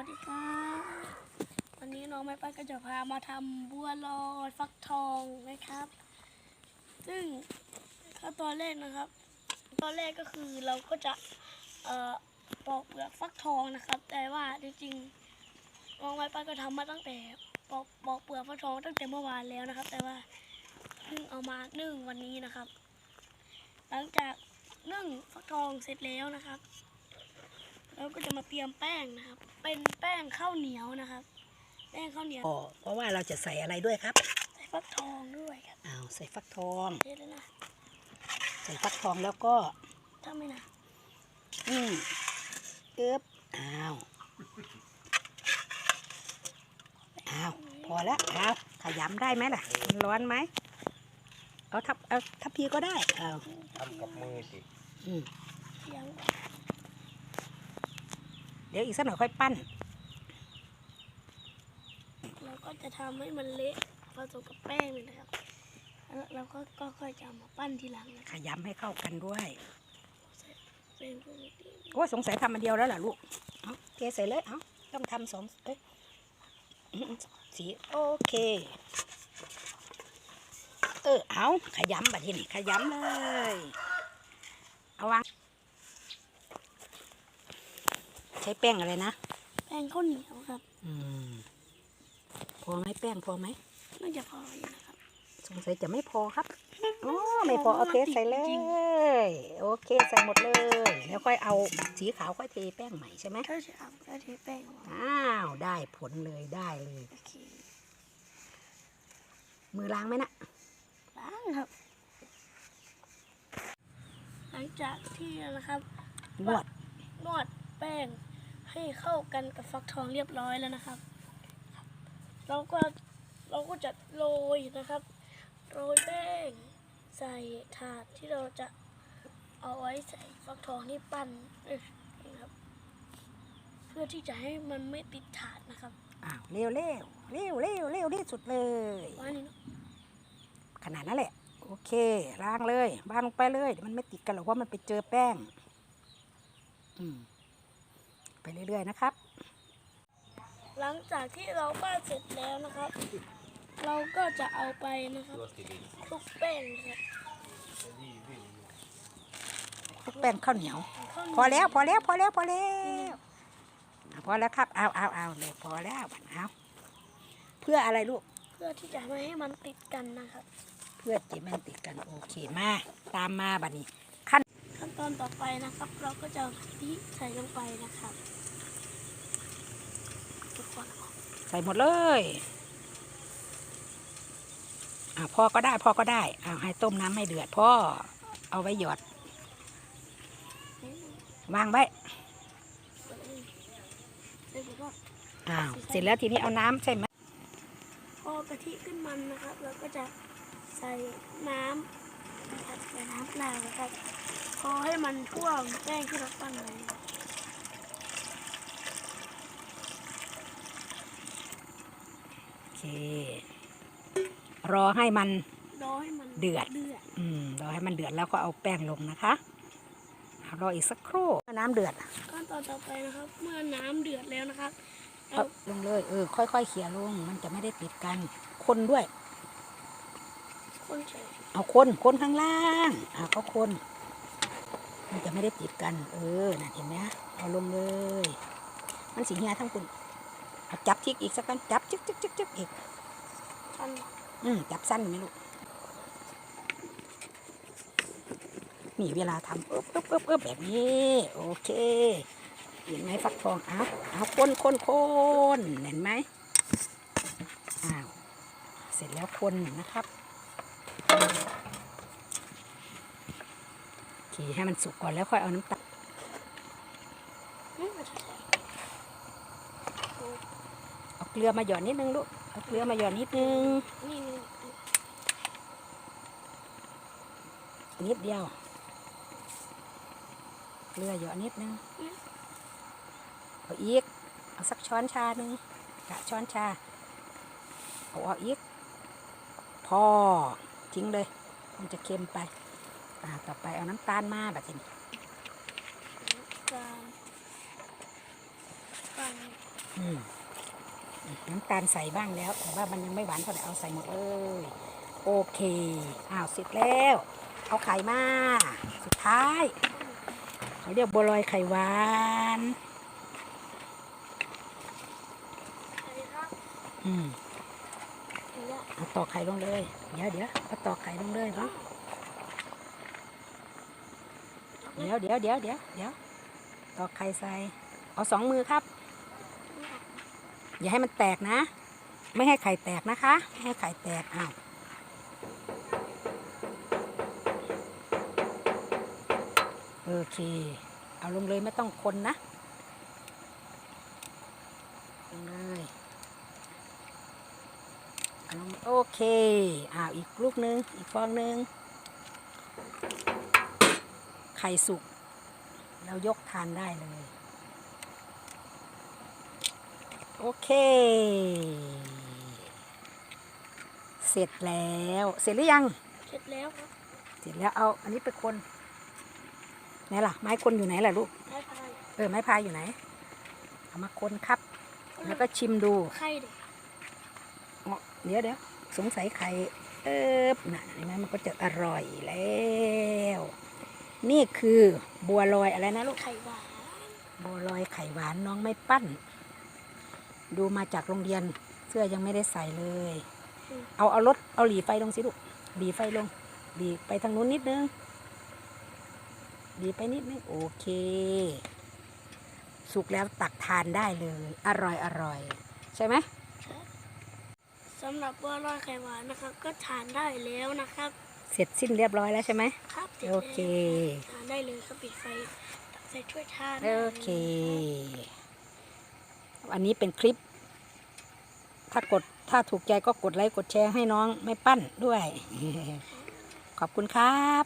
วัสดีครับวันนี้น้องไม้ป้าก็จะพามาทำบัวลอยฟักทองนะครับ ซึ่งขั้นตอนแรกนะครับ ตอนแรกก็คือเราก็จะเอ่อปอกเปลือกฟักทองนะครับ แต่ว่าจริงๆน้องไม้ป้าก็ทำมาตั้งแต่ปอกปอกเปลือกฟักทองตั้งแต่เมื่อวานแล้วนะครับ แต่ว่าเพิ่งเอามานึ่งวันนี้นะครับ หลังจากนึ่งฟักทองเสร็จแล้วนะครับ เราก็จะมาเตรียมแป้งนะครับ เป็นแป้งข้าวเหนียวนะครับ แป้งข้าวเหนียวอ๋อเพราะว่าเราจะใส่อะไรด้วยครับ ใส่ฟักทองด้วยครับอ้าวใส่ฟักทองเทเลยนะใส่ฟักทองแล้วก็ทำไหมนะอืมเอ๊บอ้าวอ้าวพอแล้วอ้าวขยำได้ไหมล่ะมันร้อนไหมเอาทับเอาทับพีก็ได้อ้าวทำกับมือสิอืมยัง เดี๋ยวอีกสักหน่อยค่อยปั้น เราก็จะทำให้มันเละผสมกับแป้งเลยนะครับแล้วเราก็ก็ค่อยจะเอามาปั้นทีหลังนะขยำให้เข้ากันด้วย ใส่แป้งพวกนี้โอ้สงสัยทำมันเดียวแล้วล่ะลูก เอาเทใส่เลย เอาต้องทำสองเอ้ยอื้อหือสีโอเค เออ เอาขยำบัดทีนี่ขยำเลย เอาวาง ใช้แป้งอะไรนะ แป้งข้าวเหนียวครับ อืม พอไหมแป้งพอไหมน่าจะพออยู่นะครับ สงสัยจะไม่พอครับอ๋อไม่พอเอาเทใส่เลย โอเคใส่หมดเลย แล้วค่อยเอาสีขาวค่อยเทแป้งใหม่ใช่ไหมถ้าจะเอาก็เทแป้งออกมาอ้าวได้ผลเลยได้เลยโอเคมือล้างไหมนะล้างครับ หลังจากที่นะครับนวดนวดแป้ง ให้เข้ากันกับฟักทองเรียบร้อยแล้วนะครับ เราก็เราก็จะโรยนะครับ โรยแป้งใส่ถาดที่เราจะเอาไว้ใส่ฟักทองที่ปั้นเอ้ยนะครับ เพื่อที่จะให้มันไม่ติดถาดนะครับอ้าวเร็วเร็วเร็วเร็วเร็วที่สุดเลยว่านี่เนอะขนาดนั้นแหละ โอเคล้างเลยบ้านลงไปเลยเดี๋ยวมันไม่ติดกันหรอกว่ามันไปเจอแป้ง อืม ไปเรื่อยๆนะครับ หลังจากที่เราปั้นเสร็จแล้วนะครับ เราก็จะเอาไปนะครับตัวสีดินคลุกแป้งนะครับพวกแป้งข้าวเหนียวข้าวเหนียพอแล้วพอแล้วพอแล้วพอแล้วอะพอแล้วครับเอาเอาเอาเลยพอแล้วเอาเพื่ออะไรลูกเพื่อที่จะไม่ให้มันติดกันนะครับ เพื่อจะมันติดกันโอเคมาตามมาบัดนี้ขั้นตอนต่อไปนะครับ เราก็จะเอากะทิใส่ลงไปนะครับทุกคน ใส่หมดเลยอ่าพ่อก็ได้พ่อก็ได้เอาให้ต้มน้ำให้เดือดพ่อเอาไว้หยอด วางไว้เอ้าวเสร็จแล้วทีนี้เอาน้ำใช่ไหมพอกะทิขึ้นมันนะครับเราก็จะใส่น้ำนะครับใส่น้ำเปล่านะครับพอให้มันท่วมแป้งที่เราปั้นไว้ โอเค รอให้มัน รอให้มันเดือด เดือดอืมรอให้มันเดือดแล้วก็เอาแป้งลงนะคะอะรออีกสักครู่น้ำเดือดขั้นตอนต่อไปนะครับ เมื่อน้ำเดือดแล้วนะครับเราเอาลงเลยเออค่อยๆเขี่ยลงมันจะไม่ได้ติดกัน คนด้วย คนใส่เอาคนคนข้างล่างอ่าก็คน มันจะไม่ได้ติดกัน เออน่ะเห็นไหมเอาลงเลย มันสีเหียทั้งคุณเอา จับทิกอีกสักกันจับจึ๊กจึ๊กจึ๊กจึ๊กอีกกันอืมจับสั้นไหมลูกนี่เวลาทำอึ๊บอึ๊บอึ๊บอึ๊บแบบนี้ โอเค เห็นไหมฟักทองเอาเอาคนคนคนเห็นไหมอ้าวเสร็จแล้วคนนะครับโอเคให้มันสุกก่อนแล้วค่อยเอาน้ำตาล นี่มันจะใส่ เอาเกลือมาหยอดนิดนึงลูกเอาเกลือมาหยอดนิดนึงนี่นี่นิดเดียว เกลือหยอดนิดนึงเอาอีกเอาสักช้อนชาหนึ่งกะช้อนชาเอาเอาอีกพอทิ้งเลย มันจะเค็มไปอ่าต่อไปเอาน้ำตาลมาแบบนี้การำตาลอืม น้ำตาลใส่บ้างแล้วแต่ว่ามันยังไม่หวานเท่าไหร่เอาใส่หมดเลยโอเคอ้าวเสร็จแล้ว เอาไข่มาสุดท้ายเขาเรียกบัวลอยไข่หวานอืมอย่างเงี้ยเอาตอกไข่ลงเลย เดี๋ยวเดี๋ยวเอาตอกไข่ลงเลยเนาะเดี๋ยวเดี๋ยวเดี๋ยวเดี๋ยวเดี๋ยวตอกไข่ใส่เอาสองมือครับ อย่าให้มันแตกนะ ไม่ให้ไข่แตกนะคะไม่ให้ไข่แตกอ้าวโอเค เอาลงเลยไม่ต้องคนนะลงเลยเอาลงโอเคอ้าวอีกลูกหนึ่งอีกฟองหนึ่งไข่สุก เรายกทานได้เลย โอเค เสร็จแล้ว เสร็จหรือยัง เสร็จแล้วครับเสร็จแล้วเอาอันนี้ไปคนไหนล่ะ ไม้คนอยู่ไหนล่ะลูก ได้พายเออไม้พายอยู่ไหน เอามาคนครับ แล้วก็ชิมดูไข่เด็กอ๋อเดี๋ยวเดี๋ยวสงสัยไข่เอ๊บน่ะเห็นไหมมันก็จะอร่อยแล้ว นี่คือบัวลอยอะไรนะลูก ไข่หวานบัวลอยไข่หวานน้องไม่ปั้น ดูมาจากโรงเรียนเสื้อยังไม่ได้ใส่เลย เอาเอารถเอาหลีไฟลงสิลูกหลีไฟลงหลีไปทางนู้นนิดนึงหลีไปนิดนึงโอเค สุกแล้วตักทานได้เลย อร่อยอร่อย ใช่ไหมสำหรับบัวลอยไข่หวานนะครับ ก็ทานได้แล้วนะครับ เสร็จสิ้นเรียบร้อยแล้วใช่ไหมครับสร็จโอแล้วเคทานได้เลยครับปิดไฟตักใส่ถ้วยทานโอเค อันนี้เป็นคลิป ถ้ากดถ้าถูกใจก็กดไลค์กดแชร์ให้น้องไม่ปั้นด้วย ขอบคุณครับ